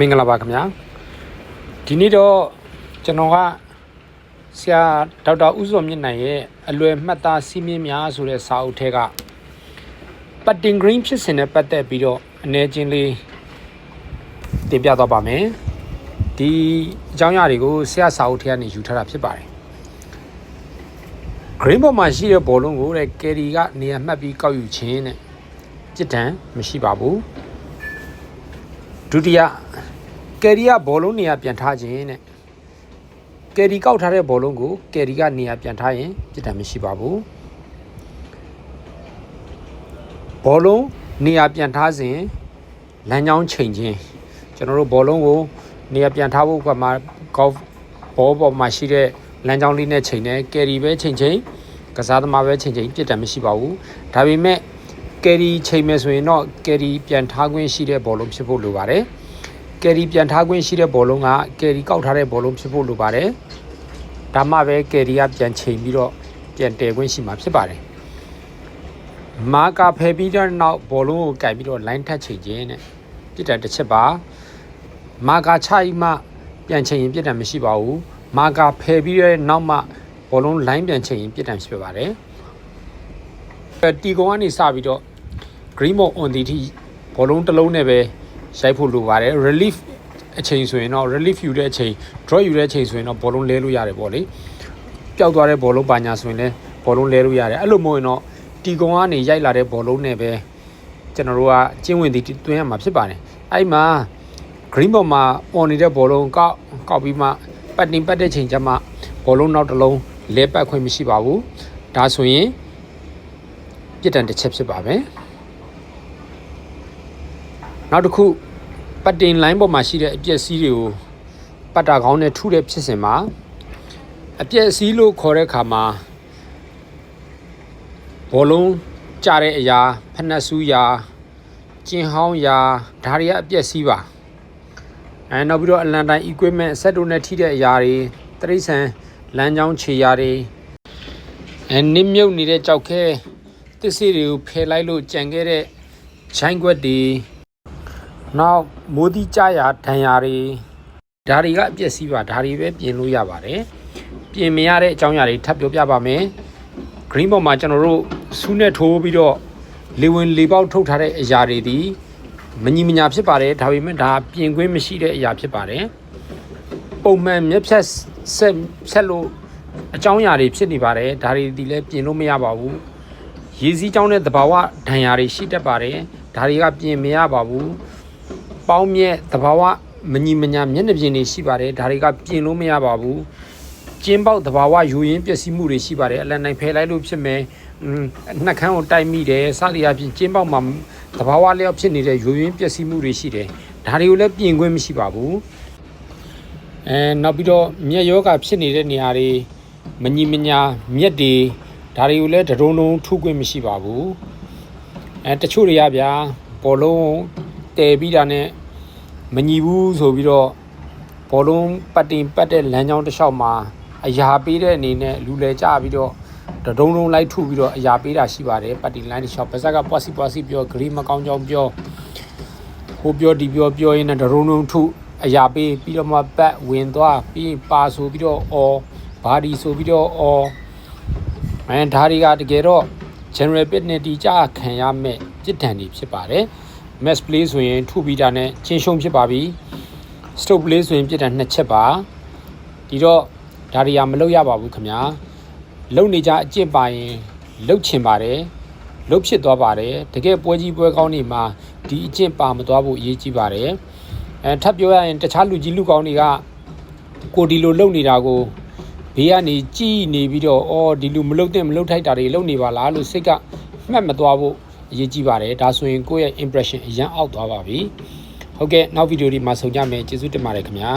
မင်္ဂလာပါခင်ဗျာဒီနေ့တော့ကျွန်တော်ကဆရာဒေါက်တာဦးစောမြင့်နိုင်ရဲ့အလွယ်မှတ်သားစီးမြင်များဆိုတဲ့စာအုပ်ထဲကပတ်တင် green ဖြစ်စဉ်နဲ့ပတ်သက်ပြီးတော့အနေချင်းလေးတင်ပြတော့ပါမယ်ဒီအကြောင်းအရာတွေကိုဆရာစာအုပ်ထဲကနေယူထားတာဖြစ်ပါတယ် green ပေါ်မှာရှိတဲ့ဘောလုံးကိုတဲ့ကယ်ရီကနေရာမှတ်ပြီးကောက်ယူခြင်းတဲ့จิตတံမရှိပါဘူးဒုတိယ ကယ်ရီကဘောလုံးနေရာပြန်ထားခြင်းတဲ့ကယ်ရီကောက်ထားတဲ့ဘောလုံးကိုကယ်ရီကနေရာပြန်ထားရင်จิตတံမရှိပါဘူးဘောလုံးနေရာပြန်ထားစဉ်လမ်းကြောင်းချိန်ခြင်းကျွန်တော်တို့ဘောလုံးကိုနေရာပြန်ထားဖို့ကမှ golf ဘောပေါ်မှာရှိတဲ့လမ်းကြောင်းလေးနဲ့ချိန်တယ်ကယ်ရီပဲချိန်ချိန်ကစားသမားပဲချိန်ချိန်ပြစ်တယ်မရှိပါဘူးဒါပေမဲ့ကယ်ရီချိန်မယ်ဆိုရင်တော့ကယ်ရီပြန်ထားခွင့်ရှိတဲ့ဘောလုံးဖြစ်ဖို့လိုပါတယ် ကယ်ရီပြန်ထားခွင့်ရှိတဲ့ဘောလုံးကကယ်ရီကောက်ထားတဲ့ဘောလုံးဖြစ်ဖို့လိုပါတယ်ဒါမှပဲကယ်ရီကပြန်ချိန်ပြီးတော့ပြန်တည်ခွင့်ရှိမှာဖြစ်ပါတယ်မာကာဖယ်ပြီးတော့နောက်ဘောလုံးကိုကင်ပြီးတော့ line ထပ်ချိန်ခြင်းနဲ့ပြစ်တယ်တစ်ချက်ပါမာကာချီမှပြန်ချိန်ရင်ပြစ်တယ်မရှိပါဘူးမာကာဖယ်ပြီးတဲ့နောက်မှဘောလုံး line ပြန်ချိန်ရင်ပြစ်တယ်ဖြစ်ပါတယ်တီကုံကနေစပြီးတော့ green ball on ဒီထိဘောလုံးတစ်လုံးနဲ့ပဲ ရိုက်ဖို့လိုပါတယ် relief အချိန်ဆိုရင်တော့ relief ယူတဲ့အချိန် draw ယူတဲ့အချိန်ဆိုရင်တော့ဘောလုံးလဲလို့ရတယ်ပေါ့လေပျောက်သွားတဲ့ဘောလုံးပါညာဆိုရင်လည်းဘောလုံးလဲလို့ရတယ်အဲ့လိုမဟုတ်ရင်တော့တီကုံကနေရိုက်လာတဲ့ဘောလုံးနဲ့ပဲကျွန်တော်တို့ကကျင်းဝင်ဒီတွင်းရမှာဖြစ်ပါတယ်အဲ့မှာ green ball မှာ on နေတဲ့ဘောလုံးကောက်ကောက်ပြီးမှပတ်တင်ပတ်တဲ့ချိန်ကျမှဘောလုံးနောက်တစ်လုံးလဲပတ်ခွင့်မရှိပါဘူးဒါဆိုရင်ပြစ်ဒဏ်တစ်ချက်ဖြစ်ပါမယ် နောက်တစ်ခုပတ်တင် line ပေါ်မှာရှိတဲ့အပြက်စီးတွေကိုပတ်တာကောင်းနဲ့ထုတဲ့ဖြစ်စဉ်မှာအပြက်စီးလို့ခေါ်တဲ့အခါမှာဘောလုံးကြတဲ့အရာဖက်နှက်ဆူးရာကျင်းဟောင်းရာဒါတွေကအပြက်စီးပါအဲနောက်ပြီးတော့အလန်တိုင်း equipment ဆက်တို့နဲ့ထိတဲ့အရာတွေတရိษံလမ်းကြောင်းခြေရာတွေအဲနစ်မြုပ်နေတဲ့ကြောက်ခဲတစ္ဆေတွေကိုဖယ်လိုက်လို့ကြံခဲ့တဲ့ချိုင်းခွက်တွေ နောက်မိုးတိကြရာဒဏ်ရာတွေဒါတွေကအပြက်စီးပါဒါတွေပဲပြင်လို့ရပါတယ်ပြင်မရတဲ့အကြောင်းအရာတွေထပ်ပြောပြပါမယ် green ပေါ်မှာကျွန်တော်တို့ဆူးနဲ့ထိုးပြီးတော့လေဝင်လေပေါက်ထုတ်ထားတဲ့အရာတွေဒီမညီမညာဖြစ်ပါတယ်ဒါပေမဲ့ဒါပြင်ခွင့်မရှိတဲ့အရာဖြစ်ပါတယ်ပုံမှန်မျက်ဖြတ်ဆက်ဆက်လို့အကြောင်းအရာတွေဖြစ်နေပါတယ်ဒါတွေဒီလည်းပြင်လို့မရပါဘူးရေစည်းကြောင်းတဲ့သဘာဝဒဏ်ရာတွေရှိတတ်ပါတယ်ဒါတွေကပြင်မရပါဘူး ပေါင်းမြက်သဘာဝမညီမညာမျက်နှာပြင်တွေရှိပါတယ်ဒါတွေကပြင်လို့မရပါဘူးကျင်းပေါက်သဘာဝယူရင်းပျက်စီးမှုတွေရှိပါတယ်အလန်နိုင်ဖယ်လိုက်လို့ဖြစ်မယ်อืมနှက်ခမ်းကိုတိုက်မိတယ်စသည်အပြင်ကျင်းပေါက်မှာသဘာဝလျောက်ဖြစ်နေတဲ့ယူရင်းပျက်စီးမှုတွေရှိတယ်ဒါတွေကိုလည်းပြင်ခွင့်မရှိပါဘူးအဲနောက်ပြီးတော့မျက်ယောဂဖြစ်နေတဲ့နေရာတွေမညီမညာမျက်တွေဒါတွေကိုလည်းတဒုံဒုံထုခွင့်မရှိပါဘူးအဲတချို့တွေကဗျာဘောလုံးတည်ပြီးတာနဲ့ မညီဘူးဆိုပြီးတော့ဘောလုံးပတ်တင်ပတ်တဲ့လမ်းကြောင်းတစ်လျှောက်မှာအရာပေးတဲ့အနေနဲ့လူလဲကြပြီးတော့တဒုံဒုံလိုက်ထုပြီးတော့အရာပေးတာရှိပါတယ်ပတ်တီလိုင်းတစ်လျှောက်ပါဇက်ကပွားစီပွားစီပြောဂရီမကောင်းကြောင်းပြောဟိုပြောဒီပြောပြောရင်းနဲ့တဒုံဒုံထုအရာပေးပြီးတော့မှပတ်ဝင်သွားပြီးရင်ပါဆိုပြီးတော့အော်ဘာဒီဆိုပြီးတော့အော်အဲဒါတွေကတကယ်တော့ general penalty ကြခံရမဲ့จิตဒဏ်တွေဖြစ်ပါတယ် match play ဆိုရင်ထုပြီးတာနဲ့ချင်းရှုံးဖြစ်ပါပြီ stop play ဆိုရင်ပြစ်ဒဏ်နှစ်ချက်ပါဒီတော့ဒါတွေကမလုပ်ရပါဘူးခင်ဗျာလုံနေကြအကျင့်ပါရင်လှုပ်ချင်ပါတယ်လှုပ်ဖြစ်သွားပါတယ်တကယ်ပွဲကြီးပွဲကောင်းနေမှာဒီအကျင့်ပါမသွားဖို့အရေးကြီးပါတယ်အဲထပ်ပြောရရင်တခြားလူကြီးလူကောင်းတွေကကိုဒီလိုလှုပ်နေတာကိုဘေးကနေကြည်နေပြီးတော့အော်ဒီလူမလှုပ်တဲ့မလှုပ်ထိုက်တာတွေလှုပ်နေပါလားလို့စိတ်ကမှတ်မသွားဖို့ အရေးကြီးပါတယ်ဒါဆိုရင်ကိုယ့်ရဲ့ impression အရန်အောက်သွားပါပြီဟုတ်ကဲ့နောက်ဗီဒီယိုဒီမှာဆုံကြမယ်ကျေးဇူးတင်ပါတယ်ခင်ဗျာ